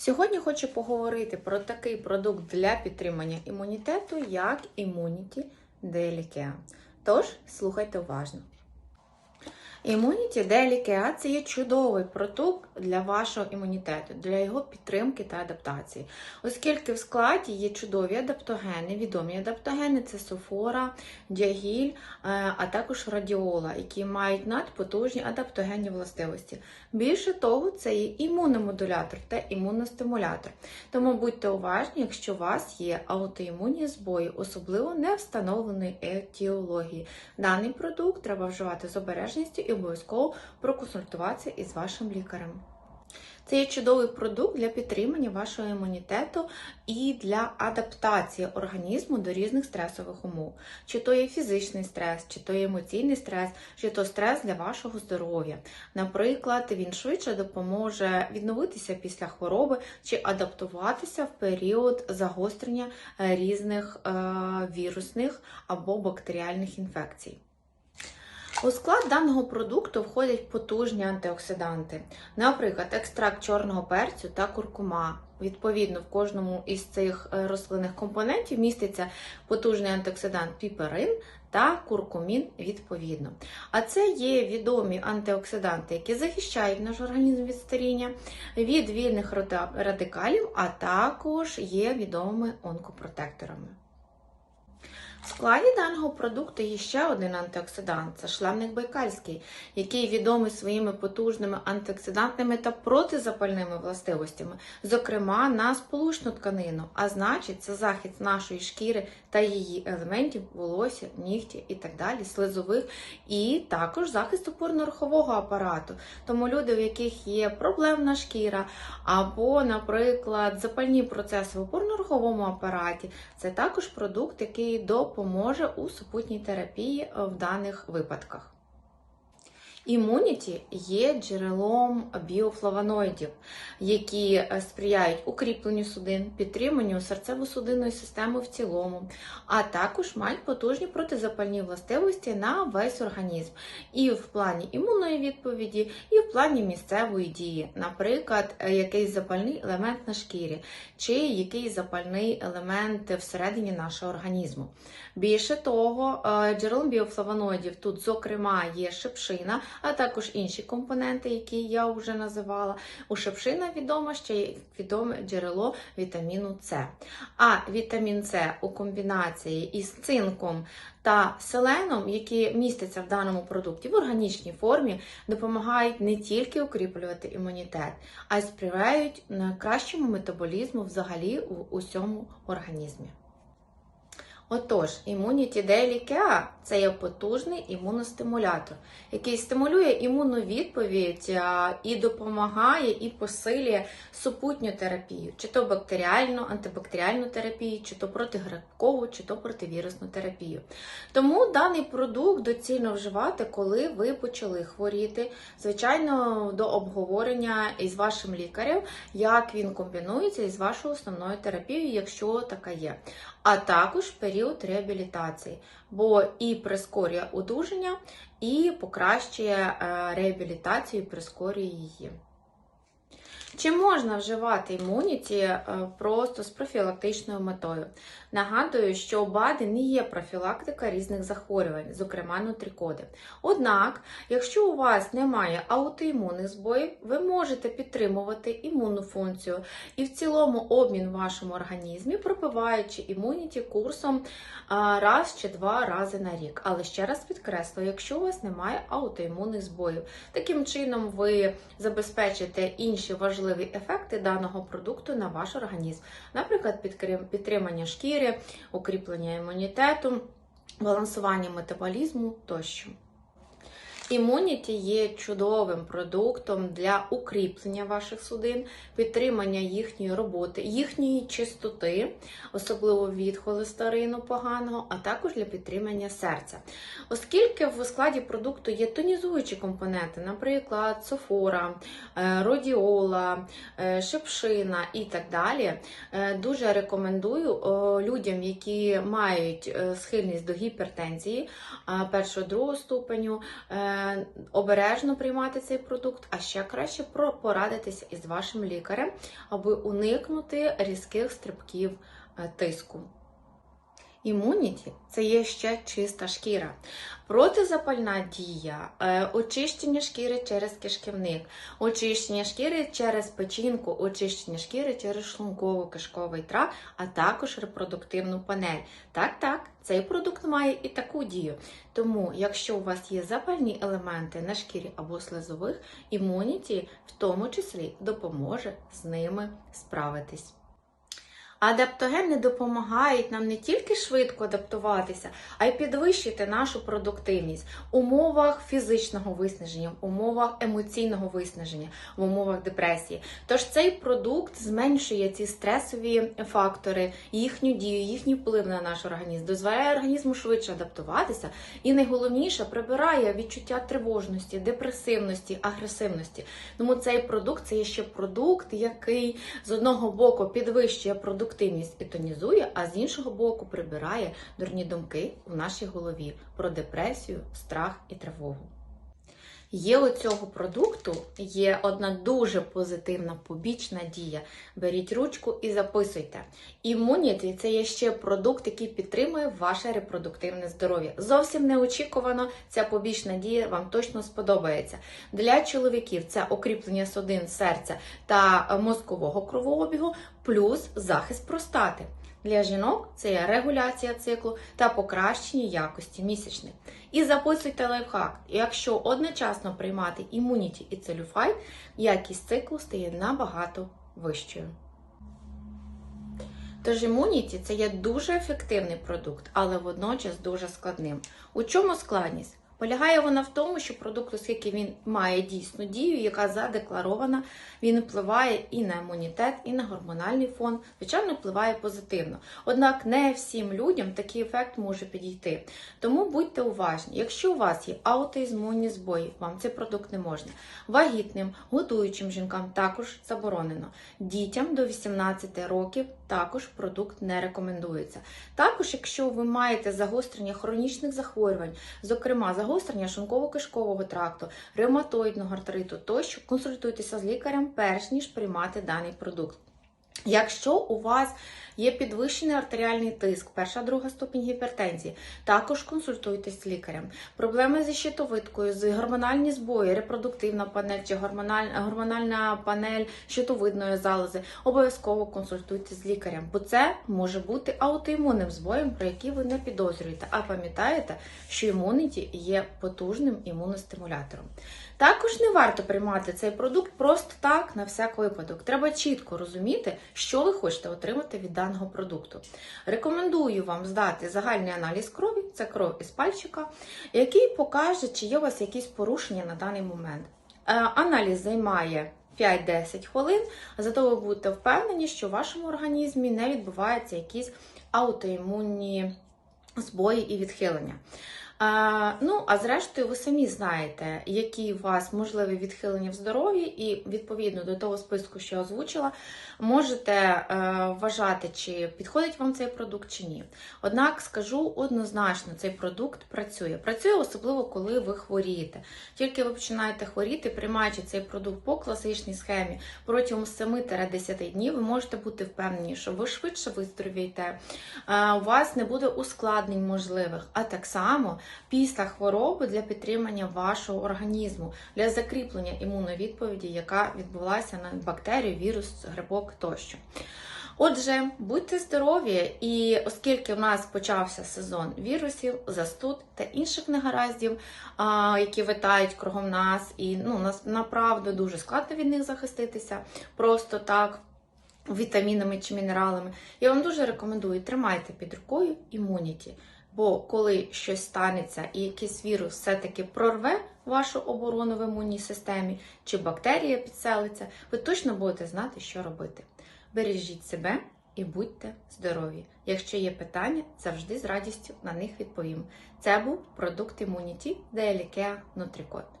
Сьогодні хочу поговорити про такий продукт для підтримання імунітету, як Immunity Delicare. Тож, слухайте уважно. Daily Care – це є чудовий продукт для вашого імунітету, для його підтримки та адаптації. Оскільки в складі є чудові адаптогени, відомі адаптогени це софора, діагіль, е, а також радіола, які мають надпотужні адаптогенні властивості. Більше того, це є імуномодулятор та імуностимулятор. Тому будьте уважні, якщо у вас є аутоімунні збої, особливо не встановленої етіології. Даний продукт треба вживати з обережністю і обов'язково проконсультуватися із вашим лікарем. Це є чудовий продукт для підтримання вашого імунітету і для адаптації організму до різних стресових умов. Чи то є фізичний стрес, чи то є емоційний стрес, чи то стрес для вашого здоров'я. Наприклад, він швидше допоможе відновитися після хвороби чи адаптуватися в період загострення е, різних е, вірусних або бактеріальних інфекцій. У склад даного продукту входять потужні антиоксиданти, наприклад, екстракт чорного перцю та куркума. Відповідно, в кожному із цих е, рослинних компонентів міститься потужний антиоксидант піперин та куркумін відповідно. А це є відомі антиоксиданти, які захищають наш організм від старіння, від вільних радикалів, а також є відомими онкопротекторами. В складі даного продукту є ще один антиоксидант це шлемник байкальський, який відомий своїми потужними антиоксидантними та протизапальними властивостями, зокрема на сполучну тканину, а значить, це захист нашої шкіри та її елементів, волосся, нігті і так далі, слизових, і також захист опорно-рухового апарату. Тому люди, у яких є проблемна шкіра, або, наприклад, запальні процеси в опорно-руховому апараті, це також продукт, який допоможе у супутній терапії в даних випадках. Імуніті є джерелом біофлавоноїдів, які е, сприяють укріпленню судин, підтриманню серцево-судинної системи в цілому, а також мають потужні протизапальні властивості на весь організм, і в плані імунної відповіді, і в плані місцевої дії, наприклад, е, якийсь запальний елемент на шкірі, чи якийсь запальний елемент всередині нашого організму. Більше того, е, джерелом біофлавоноїдів тут, зокрема, є шипшина, а також інші компоненти, які я вже називала. У шипшина відомо ще є відоме джерело вітаміну С. А вітамін С у комбінації із цинком та селеном, які містяться в даному продукті в органічній формі, допомагають не тільки укріплювати імунітет, а й сприяють кращому метаболізму взагалі у усьому організмі. Отож, Immunity Daily це є потужний імуностимулятор, який стимулює імунну відповідь і допомагає і посилює супутню терапію, чи то бактеріальну, антибактеріальну терапію, чи то протигрибкову, чи то противірусну терапію. Тому даний продукт доцільно вживати, коли ви почали хворіти, звичайно, до обговорення із вашим лікарем, як він комбінується із вашою основною терапією, якщо така є. А також період реабілітації, бо і прискорює одужання, і покращує е, реабілітацію, і прискорює її. Чи можна вживати імуніті е, просто з профілактичною метою? Нагадую, що БАДи не є профілактика різних захворювань, зокрема нутрікоди. Однак, якщо у вас немає аутоімунних збоїв, ви можете підтримувати імунну функцію і в цілому обмін в вашому організмі, пропиваючи імуніті курсом раз чи два рази на рік. Але ще раз підкреслю, якщо у вас немає аутоімунних збоїв, таким чином ви забезпечите інші важливі ефекти даного продукту на ваш організм, наприклад, підтримання шкіри, укріплення імунітету, балансування метаболізму тощо. Імуніті є чудовим продуктом для укріплення ваших судин, підтримання їхньої роботи, їхньої чистоти, особливо від холестерину поганого, а також для підтримання серця. Оскільки в складі продукту є тонізуючі компоненти, наприклад, софора, е, родіола, е, шипшина і так далі, е, дуже рекомендую людям, які мають схильність до гіпертензії першого другого ступеню. Е, обережно приймати цей продукт, а ще краще порадитися із вашим лікарем, аби уникнути різких стрибків е, тиску. Імуніті це є ще чиста шкіра. Протизапальна дія, е, очищення шкіри через кишківник, очищення шкіри через печінку, очищення шкіри через шлунково-кишковий тракт, а також репродуктивну панель. Так, так, цей продукт має і таку дію. Тому, якщо у вас є запальні елементи на шкірі або слизових, імуніті в тому числі допоможе з ними справитись. Адаптогени допомагають нам не тільки швидко адаптуватися, а й підвищити нашу продуктивність в умовах фізичного виснаження, в умовах емоційного виснаження, в умовах депресії. Тож цей продукт зменшує ці стресові фактори, їхню дію, їхній вплив на наш організм, дозволяє організму швидше адаптуватися і найголовніше прибирає відчуття тривожності, депресивності, агресивності. Тому цей продукт це є ще продукт, який з одного боку підвищує продуктивність і тонізує, а з іншого боку прибирає дурні думки в нашій голові про депресію, страх і тривогу. Є у цього продукту є одна дуже позитивна побічна дія. Беріть ручку і записуйте. Імуніті це є ще продукт, який підтримує ваше репродуктивне здоров'я. Зовсім неочікувано ця побічна дія вам точно сподобається. Для чоловіків це окріплення судин серця та мозкового кровообігу, плюс захист простати. Для жінок це є регуляція циклу та покращення якості місячних. І записуйте лайфхак. Якщо одночасно приймати імуніті і целюфайт, якість циклу стає набагато вищою. Тож імуніті це є дуже ефективний продукт, але водночас дуже складним. У чому складність? Полягає вона в тому, що продукт, оскільки він має дійсну дію, яка задекларована, він впливає і на імунітет, і на гормональний фон, звичайно, впливає позитивно. Однак не всім людям такий ефект може підійти. Тому будьте уважні, якщо у вас є аутоімунні збої, вам цей продукт не можна. Вагітним, готуючим жінкам також заборонено. Дітям до 18 років також продукт не рекомендується. Також, якщо ви маєте загострення хронічних захворювань, зокрема загострення шлунково-кишкового тракту, ревматоїдного артриту, тощо консультуйтеся з лікарем перш ніж приймати даний продукт. Якщо у вас є підвищений артеріальний тиск, перша друга ступінь гіпертензії, також консультуйтесь з лікарем. Проблеми зі щитовидкою, з гормональні збої, репродуктивна панель чи гормональна, гормональна панель щитовидної залози, обов'язково консультуйтесь з лікарем, бо це може бути аутоімунним збоєм, про який ви не підозрюєте. А пам'ятаєте, що імуніті є потужним імуностимулятором. Також не варто приймати цей продукт просто так на всяк випадок. Треба чітко розуміти, що ви хочете отримати від даного продукту. Рекомендую вам здати загальний аналіз крові, це кров із пальчика, який покаже, чи є у вас якісь порушення на даний момент. Е, Аналіз займає 5-10 хвилин, зато ви будете впевнені, що в вашому організмі не відбуваються якісь аутоімунні збої і відхилення. Ну, а зрештою, ви самі знаєте, які у вас можливі відхилення в здоров'ї, і відповідно до того списку, що я озвучила, можете е, вважати, чи підходить вам цей продукт чи ні. Однак скажу однозначно, цей продукт працює. Працює особливо, коли ви хворієте. Тільки ви починаєте хворіти, приймаючи цей продукт по класичній схемі протягом 7-10 днів, ви можете бути впевнені, що ви швидше виздоровієте, е, у вас не буде ускладнень можливих, а так само після хвороби для підтримання вашого організму, для закріплення імунної відповіді, яка відбулася на бактерію, вірус, грибок тощо. Отже, будьте здорові, і оскільки в нас почався сезон вірусів, застуд та інших негараздів, які витають кругом нас, і ну, нас направду дуже складно від них захиститися, просто так. Вітамінами чи мінералами, я вам дуже рекомендую тримайте під рукою імуніті. Бо коли щось станеться і якийсь вірус все-таки прорве вашу оборону в імунній системі, чи бактерія підселиться, ви точно будете знати, що робити. Бережіть себе і будьте здорові. Якщо є питання, завжди з радістю на них відповім. Це був продукт імуніті Деелікеа Нутрікот.